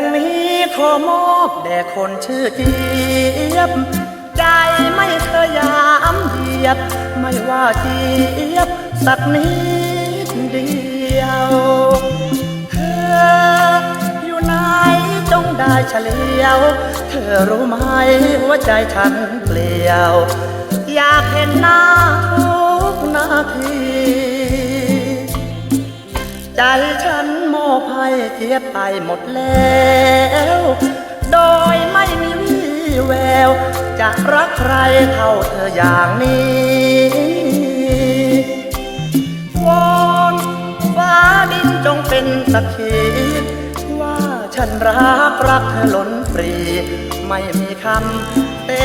งนี้ขอมอบแด่คนชื่อเจี๊ยบ ใจไม่เคยยามเหยียดไม่ว่าเจี๊ยบ สักนิดเดียว เธออยู่ไหนจงได้เฉลียว เธอรู้ไหมหัวใจฉันเปลี่ยว อยากเห็นหน้าทุกนา ใจฉันโมอบให้เทียบไปหมดแล้ว โดยไม่มีวี่แวว จะรักใครเท่าเธออย่างนี้วอนฟ้าดินจงเป็นสักขีว่าฉันรักรักเธอล้นปรี ไม่มีคำเตะ